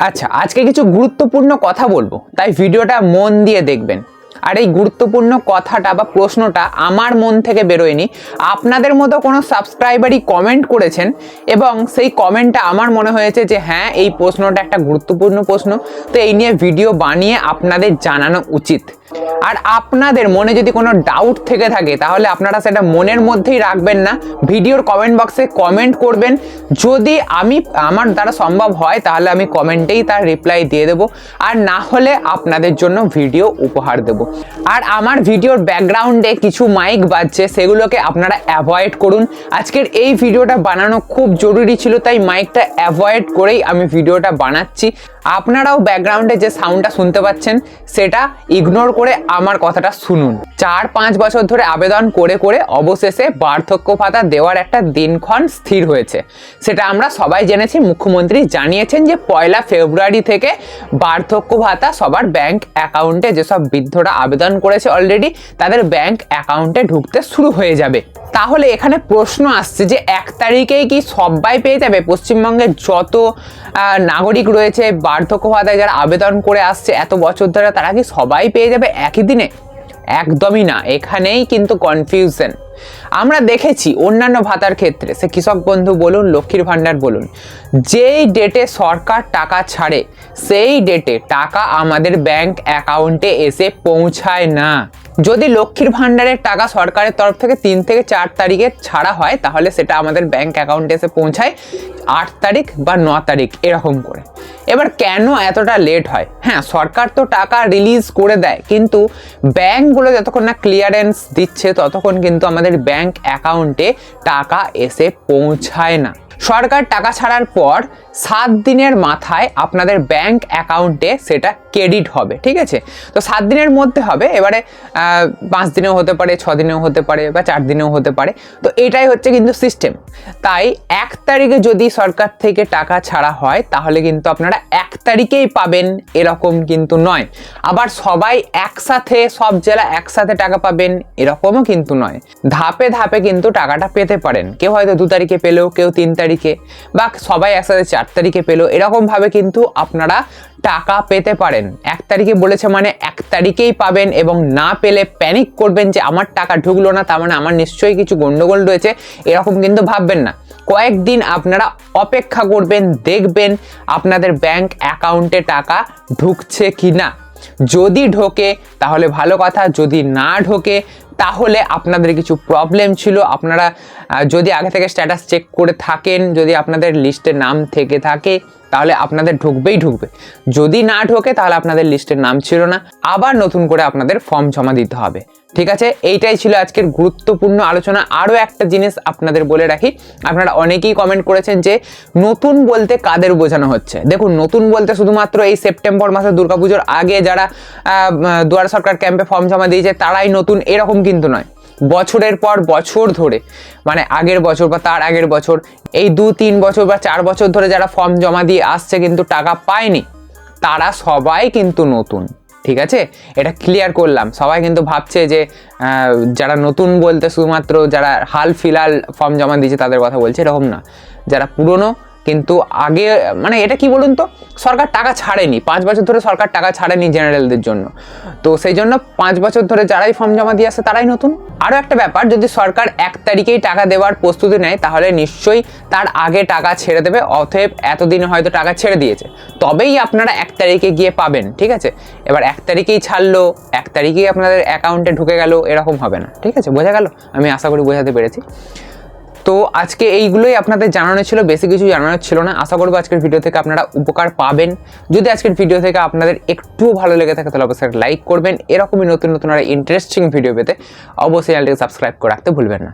আচ্ছা আজকে কিছু গুরুত্বপূর্ণ কথা বলব। তাই ভিডিওটা মন দিয়ে দেখবেন। আর এই গুরুত্বপূর্ণ কথাটা বা প্রশ্নটা আমার মন থেকে বেরোয়নি। আপনাদের মতো কোনো সাবস্ক্রাইবারই কমেন্ট করেছেন এবং সেই কমেন্টটা আমার মনে হয়েছে যে হ্যাঁ এই প্রশ্নটা একটা গুরুত্বপূর্ণ প্রশ্ন। তো এই নিয়ে ভিডিও বানিয়ে আপনাদের জানানো উচিত। আর আপনাদের মনে যদি কোনো ডাউট থেকে থাকে, তাহলে আপনারা সেটা মনের মধ্যেই রাখবেন না। ভিডিওর কমেন্ট বক্সে কমেন্ট করবেন। যদি আমি, আমার দ্বারা সম্ভব হয়, তাহলে আমি কমেন্টেই তার রিপ্লাই দিয়ে দেবো। আর না হলে আপনাদের জন্য ভিডিও উপহার দেব। আর আমার ভিডিওর ব্যাকগ্রাউন্ডে কিছু মাইক বাজছে, সেগুলোকে আপনারা অ্যাভয়েড করুন। আজকের এই ভিডিওটা বানানো খুব জরুরি ছিল, তাই মাইকটা অ্যাভয়েড করেই আমি ভিডিওটা বানাচ্ছি। আপনারাও ব্যাকগ্রাউন্ডে যে সাউন্ডটা শুনতে পাচ্ছেন, সেটা ইগনোর করে আমার কথাটা শুনুন। চার পাঁচ বছর ধরে আবেদন করে করে অবশেষে বার্ধক্য ভাতা দেওয়ার একটা দিনক্ষণ স্থির হয়েছে। সেটা আমরা সবাই জেনেছি, মুখ্যমন্ত্রী জানিয়েছেন যে পয়লা ফেব্রুয়ারি থেকে বার্ধক্য ভাতা সবার ব্যাংক অ্যাকাউন্টে যেসব বৃদ্ধরা আবেদন করেছে অলরেডি তাদের ব্যাংক অ্যাকাউন্টে ঢুকতে শুরু হয়ে যাবে। তাহলে এখানে প্রশ্ন আসছে যে এক তারিখেই কি সবাই পেয়ে যাবে? পশ্চিমবঙ্গের যত নাগরিক রয়েছে, বার্ধক্য ভাতায় যারা আবেদন করে আসছে এত বছর ধরে তারা কি সবাই পেয়ে যাবে একই দিনে? একদমই না, এখানেই কিন্তু কনফিউশন আমরা দেখেছি অন্যান্য ভাতার ক্ষেত্রে, সে কৃষক বন্ধু বলুন, লক্ষ্মীর ভাণ্ডার বলুন, যেই ডেটে সরকার টাকা ছাড়ে, সেই ডেটে টাকা আমাদের ব্যাংক অ্যাকাউন্টে এসে পৌঁছায় না। যদি লক্ষ্মীর ভাণ্ডারের টাকা সরকারের তরফ থেকে তিন থেকে চার তারিখে ছাড়া হয়, তাহলে সেটা আমাদের ব্যাংক অ্যাকাউন্টে এসে পৌঁছায় আট তারিখ বা ন তারিখ, এরকম করে। এবার কেন এতটা লেট হয়? হ্যাঁ সরকার তো টাকা রিলিজ করে দেয়, কিন্তু ব্যাংকগুলো যতক্ষণ না ক্লিয়ারেন্স দিচ্ছে, ততক্ষণ কিন্তু আমাদের ব্যাংক অ্যাকাউন্টে টাকা এসে পৌঁছায় না। সরকার টাকা ছাড়ার পর সাত দিনের মাথায় আপনাদের ব্যাংক অ্যাকাউন্টে সেটা ক্রেডিট হবে, ঠিক আছে? তো সাত দিনের মধ্যে হবে, এবারে পাঁচ দিনেও হতে পারে, ছ দিনেও হতে পারে বা চার দিনেও হতে পারে। তো এটাই হচ্ছে কিন্তু সিস্টেম তাই এক তারিখে যদি সরকার থেকে টাকা ছাড়া হয়, তাহলে কিন্তু আপনারা এক তারিখেই পাবেন, এরকম কিন্তু নয়। আবার সবাই একসাথে, সব জেলা একসাথে টাকা পাবেন, এরকমও কিন্তু নয়। ধাপে ধাপে কিন্তু টাকাটা পেতে পারেন। কেউ হয়তো দু তারিখে পেলেও কেউ তিন তারিখে, বা সবাই একসাথে চার তারিখে পেল, এরকমভাবে কিন্তু আপনারা টাকা পেতে পারেন। এক তারিখে বলেছে মানে এক তারিখেই পাবেন এবং না পেলে প্যানিক করবেন যে আমার টাকা ঢুকলো না, তার মানে আমার নিশ্চয়ই কিছু গণ্ডগোল রয়েছে, এরকম কিন্তু ভাববেন না। কয়েকদিন আপনারা অপেক্ষা করবেন, দেখবেন আপনাদের ব্যাংক অ্যাকাউন্টে টাকা ঢুকছে কি না যদি ঢোকে, তাহলে ভালো কথা, যদি না ঢোকে, তাহলে আপনাদের কিছু প্রবলেম ছিল। আপনারা যদি আগে থেকে স্ট্যাটাস চেক করে থাকেন, যদি আপনাদের লিস্টে নাম থেকে থাকে তাহলে আপনাদের ঢুকবেই ঢুকবে। যদি না ঢোকে, তাহলে আপনাদের লিস্টের নাম ছিল না। আবার নতুন করে আপনাদের ফর্ম জমা দিতে হবে। ঠিক আছে? এইটাই ছিল আজকের গুরুত্বপূর্ণ আলোচনা। আরও একটা জিনিস আপনাদের বলে রাখি। আপনারা অনেকেই কমেন্ট করেছেন যে, নতুন বলতে কাদের বোঝানো হচ্ছে? দেখুন, নতুন বলতে শুধুমাত্র এই সেপ্টেম্বর মাসে দুর্গাপুজোর আগে যারা দুয়ার সরকার ক্যাম্পে ফর্ম জমা দিয়েছে, তারাই নতুন। এরকম কিন্তু নয়। বছরের পর বছর ধরে মানে আগের বছর বা তার আগের বছর, এই দু, তিন বছর বা চার বছর ধরে যারা ফর্ম জমা দিয়ে আসছে কিন্তু টাকা পায়নি, তারা সবাই কিন্তু নতুন, ঠিক আছে? এটা ক্লিয়ার করলাম। সবাই কিন্তু ভাবছে যে যারা নতুন বলতে শুধুমাত্র যারা হাল ফিলহাল ফর্ম জমা দিয়েছে তাদের কথা বলছে, এরকম না। যারা পুরনো কিন্তু আগে মানে এটা কি বলুন তো? সরকার টাকা ছাড়েনি। পাঁচ বছর ধরে সরকার টাকা ছাড়েনি জেনারেলদের জন্য। তো সেই জন্য পাঁচ বছর ধরে যারাই ফর্ম জমা দিয়ে আসে তারাই নতুন। আরও একটা ব্যাপার, যদি সরকার এক তারিখেই টাকা দেওয়ার প্রস্তুতি নেয়, তাহলে নিশ্চয়ই তার আগে টাকা ছেড়ে দেবে, অতএব এতদিনে হয়তো টাকা ছেড়ে দিয়েছে। তবেই আপনারা এক তারিখে গিয়ে পাবেন, ঠিক আছে? এবার এক তারিখেই ছাড়লো, এক তারিখেই আপনাদের অ্যাকাউন্টে ঢুকে গেল, এরকম হবে না, ঠিক আছে? বোঝা গেল? আমি আশা করি বোঝাতে পেরেছি। তো আজকে এইগুলোই আপনাদের জানানো ছিল, বেশি কিছু জানানো ছিল না। আশা করব আজকের ভিডিও থেকে আপনারা উপকার পাবেন। যদি আজকের ভিডিও থেকে আপনাদের একটু ভালো লেগে থাকে, তাহলে অবশ্যই লাইক করবেন। এরকমই নতুন নতুন আর ইন্টারেস্টিং ভিডিও পেতে অবশ্যই চ্যানেলটিকে সাবস্ক্রাইব করে রাখতে ভুলবেন না।